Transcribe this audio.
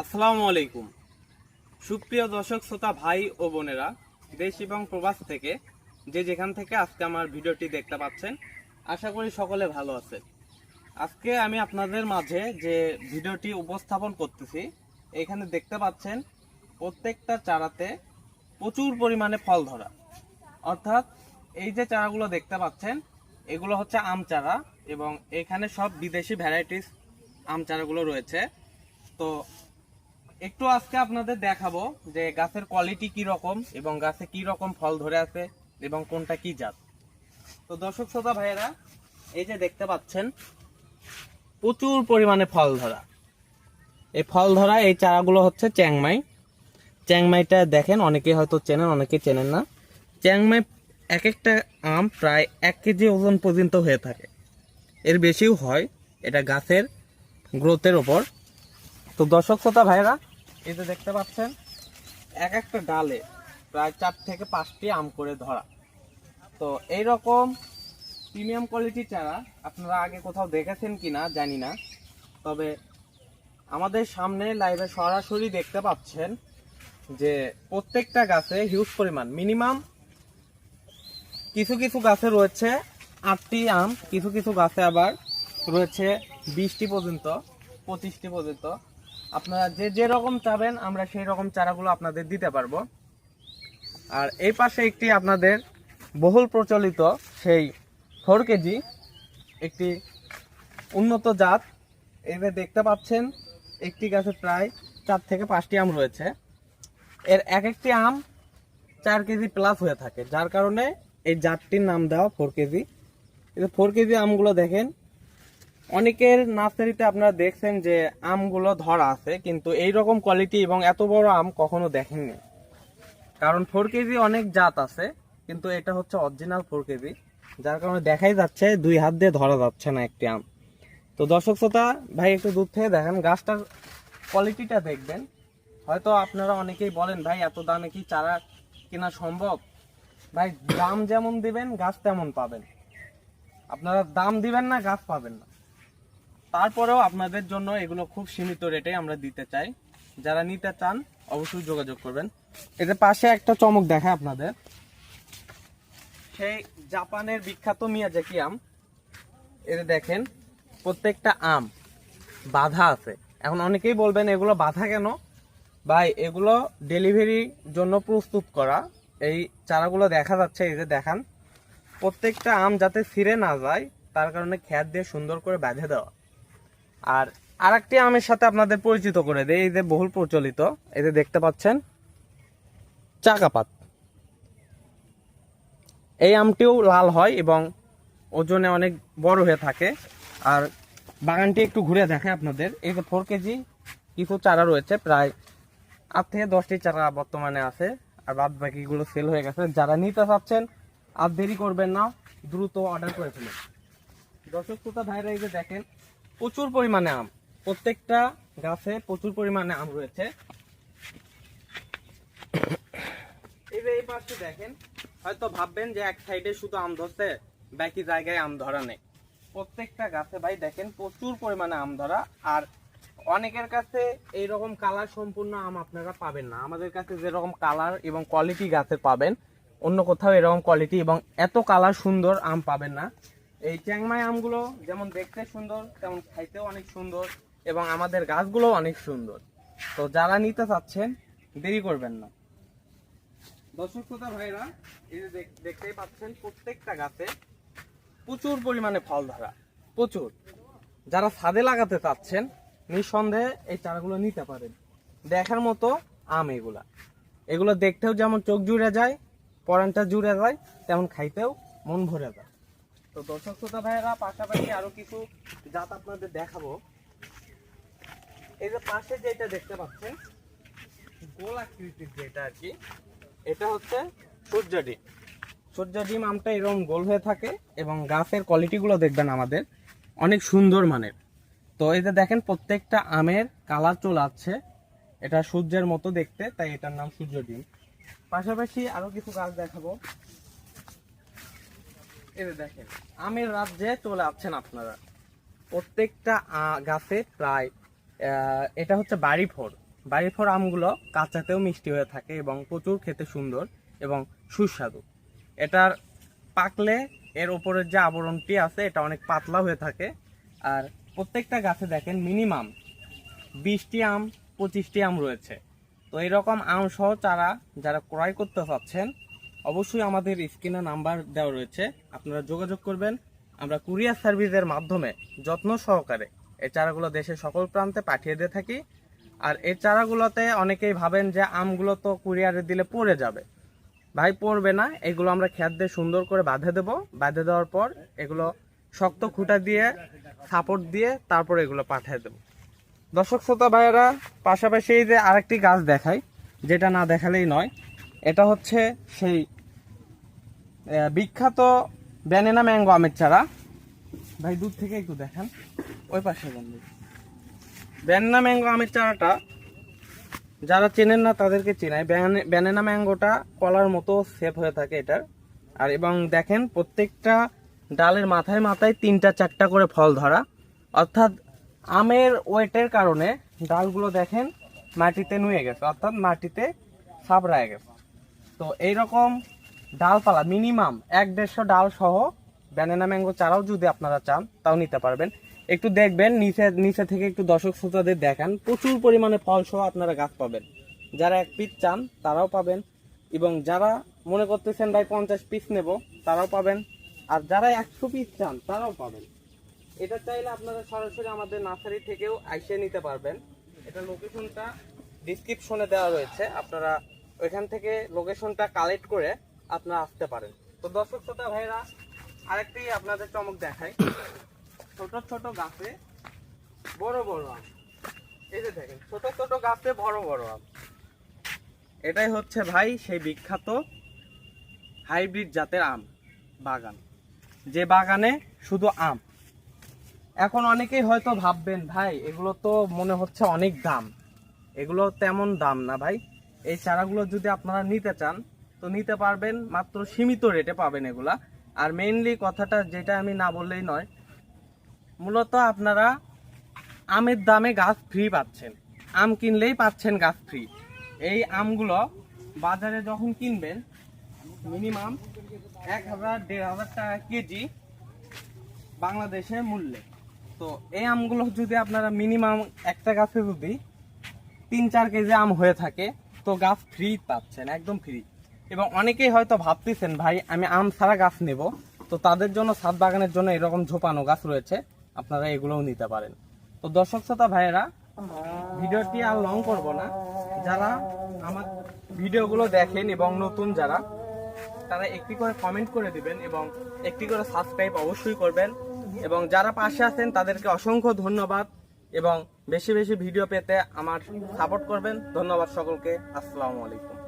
আসসালামু আলাইকুম। সুপ্রিয় দর্শক, শ্রোতা, ভাই ও বোনেরা, দেশ এবং প্রবাস থেকে যে যেখান থেকে আজকে আমার ভিডিওটি দেখতে পাচ্ছেন, আশা করি সকলে ভালো আছে আজকে আমি আপনাদের মাঝে যে ভিডিওটি উপস্থাপন করতেছি, এখানে দেখতে পাচ্ছেন প্রত্যেকটা চারাতে প্রচুর পরিমাণে ফল ধরা। অর্থাৎ এই যে চারাগুলো দেখতে পাচ্ছেন, এগুলো হচ্ছে আম চারা এবং এখানে সব বিদেশি ভ্যারাইটিস আম চারাগুলো রয়েছে। তো একটু আজকে আপনাদের দেখাবো যে গাছের কোয়ালিটি কি রকম এবং গাছে কি রকম ফল ধরে আছে এবং কোনটা কি জাত। তো দর্শক শ্রোতা ভাইয়েরা, এই যে দেখতে পাচ্ছেন, প্রচুর পরিমাণে ফল ধরা। এই ফল ধরা, এই চারাগুলো হচ্ছে চ্যাংমাই। চ্যাংমাইটা দেখেন অনেকে হয়তো চেনেন অনেকে চেনেন না। চ্যাংমাই এক একটা আম প্রায় এক কেজি ওজন পর্যন্ত হয়ে থাকে। এর বেশিও হয় এটা গাছের গ্রোথের ওপর তো দর্শক শ্রোতা ভাইরা যে দেখতে পাচ্ছেন, এক একটা ডালে প্রায় চার থেকে পাঁচটি আম করে ধরা। তো এই রকম প্রিমিয়াম কোয়ালিটি চারা আপনারা আগে কোথাও দেখেছেন কিনা জানি না, তবে আমাদের সামনে লাইভে সরাসরি দেখতে পাচ্ছেন যে প্রত্যেকটা গাছে হিউজ পরিমাণ মিনিমাম কিছু কিছু গাছে রয়েছে আটটি আম, কিছু কিছু গাছে আবার রয়েছে বিশটি পর্যন্ত, পঁচিশটি পর্যন্ত আপনারা যে যে রকম চাবেন, আমরা সেই রকম চারাগুলো আপনাদের দিতে পারব। আর এই পাশে একটি আপনাদের বহুল প্রচলিত সেই ফোর কেজি, একটি উন্নত জাত। এবার দেখতে পাচ্ছেন, একটি গাছে প্রায় চার থেকে পাঁচটি আম রয়েছে। এর এক একটি আম চার কেজি প্লাস হয়ে থাকে, যার কারণে এই জাতটির নাম দেওয়া ফোর কেজি। ফোর কেজি আমগুলো দেখেন অনেকের নার্সারিতে আপনারা দেখছেন যে আমগুলো ধরা আছে, কিন্তু এই রকম কোয়ালিটি এবং এত বড় আম কখনো দেখেননি। কারণ ফোর কেজি অনেক জাত আছে, কিন্তু এটা হচ্ছে অরিজিনাল ফোর কেজি যার কারণে দেখাই যাচ্ছে দুই হাত দিয়ে ধরা যাচ্ছে না একটি আম। তো দর্শক শ্রোতা, ভাই, একটু দূর থেকে দেখেন, গাছটার কোয়ালিটিটা দেখবেন। হয়তো আপনারা অনেকেই বলেন, ভাই, এত দামে কি চারা কেনা সম্ভব? ভাই, দাম যেমন দিবেন, গাছ তেমন পাবেন। আপনারা দাম দিবেন না, গাছ পাবেন না। তারপরেও আপনাদের জন্য এগুলো খুব সীমিত রেটে আমরা দিতে চাই। যারা নিতে চান, অবশ্যই যোগাযোগ করবেন। এদের পাশে একটা চমক দেখায় আপনাদের। সেই জাপানের বিখ্যাত মিয়াজাকি আম এদের দেখেন, প্রত্যেকটা আম বাধা আছে। এখন অনেকেই বলবেন, এগুলো বাধা কেন? ভাই, এগুলো ডেলিভারির জন্য প্রস্তুত করা। এই চারাগুলো দেখা যাচ্ছে, এই যে দেখান। প্রত্যেকটা আম যাতে ছিঁড়ে না যায়, তার কারণে খ্যাত দিয়ে সুন্দর করে বেঁধে দেওয়া। আর আরেকটি আমের সাথে আপনাদের পরিচিত করে দেয় এই যে বহুল প্রচলিত যে দেখতে পাচ্ছেন, চাকাপাত। এই আমটিও লাল হয় এবং ওজনে অনেক বড় হয়ে থাকে। আর বাগানটি একটু ঘুরে দেখে আপনাদের, এই যে ফোর কেজি কিছু চারা রয়েছে, প্রায় আট থেকে দশটি চারা বর্তমানে আছে, আর বাদ বাকিগুলো সেল হয়ে গেছে। যারা নিতে চাচ্ছেন, আর দেরি করবেন না, দ্রুত অর্ডার করে ফেলুন। দর্শক, শ্রোতা ভাইরা, এই যে দেখেন প্রচুর পরিমাণে আম। প্রত্যেকটা গাছে প্রচুর পরিমাণে আম রয়েছে। এই পাশে দেখেন, হয়তো ভাববেন যে এক সাইডে শুধু আম ধরছে, বাকি জায়গায় আম ধরা নেই। প্রত্যেকটা গাছে ভাই দেখেন, প্রচুর পরিমাণে আম ধরা। আর অনেকের কাছে এই রকম কালার সম্পূর্ণ আম আপনারা পাবেন না। আমাদের কাছে যেরকম কালার এবং কোয়ালিটি গাছের পাবেন, অন্য কোথাও এরকম কোয়ালিটি এবং এত কালার সুন্দর আম পাবেন না। এই চ্যাংমাই আমগুলো যেমন দেখতে সুন্দর, তেমন খাইতেও অনেক সুন্দর এবং আমাদের গাছগুলো অনেক সুন্দর। তো যারা নিতে চাচ্ছেন, দেরি করবেন না। দর্শক শ্রোতা ভাইরা এই যে দেখতেই পাচ্ছেন প্রত্যেকটা গাছে প্রচুর পরিমাণে ফল ধরা, প্রচুর। যারা ছাদে লাগাতে চাচ্ছেন, নিঃসন্দেহে এই চারাগুলো নিতে পারেন। দেখার মতো আম এগুলা। এগুলো দেখতেও যেমন চোখ জুড়ে যায়, পরানটা জুড়ে যায়, তেমন খাইতেও মন ভরে যায়। তো দর্শক শ্রোতা ভাইয়েরা, পাশাপাশি আরও কিছু জাত আপনাদের দেখাবো। এই যে পাশে যেটা দেখতে পাচ্ছেন গোল আকৃতির যেটা আর কি, এটা হচ্ছে সূর্য ডিম। সূর্য ডিম আমটা এরকম গোল হয়ে থাকে এবং গাছের কোয়ালিটিগুলো দেখবেন আমাদের, অনেক সুন্দর মানের। তো এই যে দেখেন, প্রত্যেকটা আমের কালার চলে আসছে। এটা সূর্যের মতো দেখতে, তাই এটার নাম সূর্য ডিম। পাশাপাশি আরও কিছু গাছ দেখাবো। যে দেখেন, আমের রাজ্যে চলে আসছেন আপনারা। প্রত্যেকটা গাছে প্রায় এটা হচ্ছে বাড়ি ফোর বাড়িফোর আমগুলো কাঁচাতেও মিষ্টি হয়ে থাকে এবং প্রচুর খেতে সুন্দর এবং সুস্বাদু। এটার পাকলে এর উপরের যে আবরণটি আছে, এটা অনেক পাতলা হয়ে থাকে। আর প্রত্যেকটা গাছে দেখেন মিনিমাম বিশটি আম, পঁচিশটি আম রয়েছে। তো এরকম আম সহ চারা যারা ক্রয় করতে চাচ্ছেন অবশ্যই আমাদের স্ক্রিনে নাম্বার দেওয়া রয়েছে। আপনারা যোগাযোগ করবেন। আমরা কুরিয়ার সার্ভিসের মাধ্যমে যত্ন সহকারে এই চারাগুলো দেশের সকল প্রান্তে পাঠিয়ে দিয়ে থাকি। আর এই চারাগুলোতে অনেকেই ভাবেন যে আমগুলো তো কুরিয়ারে দিলে পড়ে যাবে। ভাই, পড়বে না। এগুলো আমরা খেত দিয়ে সুন্দর করে বাঁধে দেবো। বাঁধে দেওয়ার পর এগুলো শক্ত খুঁটা দিয়ে সাপোর্ট দিয়ে তারপর এগুলো পাঠিয়ে দেবো। দর্শক, শ্রোতা ভাইয়েরা, পাশাপাশি এই যে আরেকটি গাছ দেখাই, যেটা না দেখালেই নয় এটা হচ্ছে সেই বিখ্যাত ব্যানেনা ম্যাঙ্গো আমের চারা। ভাই, দূর থেকে একটু দেখেন। ওই পাশে বন্ধু ব্যানানা ম্যাঙ্গো আমের চারাটা, যারা চেনেন না তাদেরকে চেনায় ব্যানানা ম্যাঙ্গোটা কলার মতো সেপ হয়ে থাকে এটার। আর এবং দেখেন, প্রত্যেকটা ডালের মাথায় মাথায় তিনটা, চারটা করে ফল ধরা। অর্থাৎ আমের ওয়েটের কারণে ডালগুলো দেখেন মাটিতে নুয়ে গেছে, অর্থাৎ মাটিতে সাবড়ায় গেছে। তো এইরকম ডালপালা মিনিমাম এক দেড়শো ডাল সহ ব্যানানা ম্যাঙ্গো চারাও যদি আপনারা চান, তাও নিতে পারবেন। একটু দেখবেন, নিচে নিচে থেকে একটু দর্শক শ্রোতাদের দেখান, প্রচুর পরিমাণে ফল সহ আপনারা গাছ পাবেন। যারা এক পিস চান, তারাও পাবেন। এবং যারা মনে করতেছেন, ভাই, পঞ্চাশ পিস নেব, তারাও পাবেন। আর যারা একশো পিস চান, তারাও পাবেন। এটা চাইলে আপনারা সরাসরি আমাদের নার্সারি থেকেও আইসে নিতে পারবেন। এটা লোকেশনটা ডিসক্রিপশনে দেওয়া রয়েছে। আপনারা ওইখান থেকে লোকেশনটা কালেক্ট করে আপনারা আসতে পারেন। তো দর্শক শ্রোতা ভাইরা আরেকটি আপনাদের চমক দেখাই। ছোট ছোট গাছে বড় বড় আম। এই যে দেখেন, ছোট ছোট গাছে বড় বড় আম। এটাই হচ্ছে ভাই সেই বিখ্যাত হাইব্রিড জাতের আম, বাগান। যে বাগানে শুধু আম। এখন অনেকেই হয়তো ভাববেন, ভাই, এগুলো তো মনে হচ্ছে অনেক দাম। এগুলো তেমন দাম না ভাই। এই চারাগুলো যদি আপনারা নিতে চান, তো নিতে পারবেন মাত্র সীমিত রেটে পাবেন এগুলা। আর মেইনলি কথাটা যেটা আমি না বললেই নয়, মূলত আপনারা আমের দামে গাছ ফ্রি পাচ্ছেন। আম কিনলেই পাচ্ছেন গাছ ফ্রি এই আমগুলো বাজারে যখন কিনবেন মিনিমাম এক হাজার, দেড় হাজার টাকা কেজি বাংলাদেশের মূল্যে। তো এই আমগুলো যদি আপনারা মিনিমাম একটা গাছে যদি তিন চার কেজি আম হয়ে থাকে গাছ ফ্রি পাচ্ছেন, একদম ফ্রি এবং অনেকেই হয়তো ভাবতেছেন, ভাই, আমি আম ছাড়া গাছ নেব। তো তাদের জন্য, ছাদ বাগানের জন্য এরকম ঝোপানো গাছ রয়েছে, আপনারা এগুলোও নিতে পারেন। তো দর্শক শ্রোতা ভাইয়েরা, ভিডিওটি আর লং করব না। যারা আমার ভিডিওগুলো দেখেন এবং নতুন যারা, তারা একটি করে কমেন্ট করে দিবেন এবং একটি করে সাবস্ক্রাইব অবশ্যই করবেন। এবং যারা পাশে আছেন, তাদেরকে অসংখ্য ধন্যবাদ। এবং বেশি বেশি ভিডিও পেতে আমার সাপোর্ট করবেন। ধন্যবাদ সকলকে। আসসালামু আলাইকুম।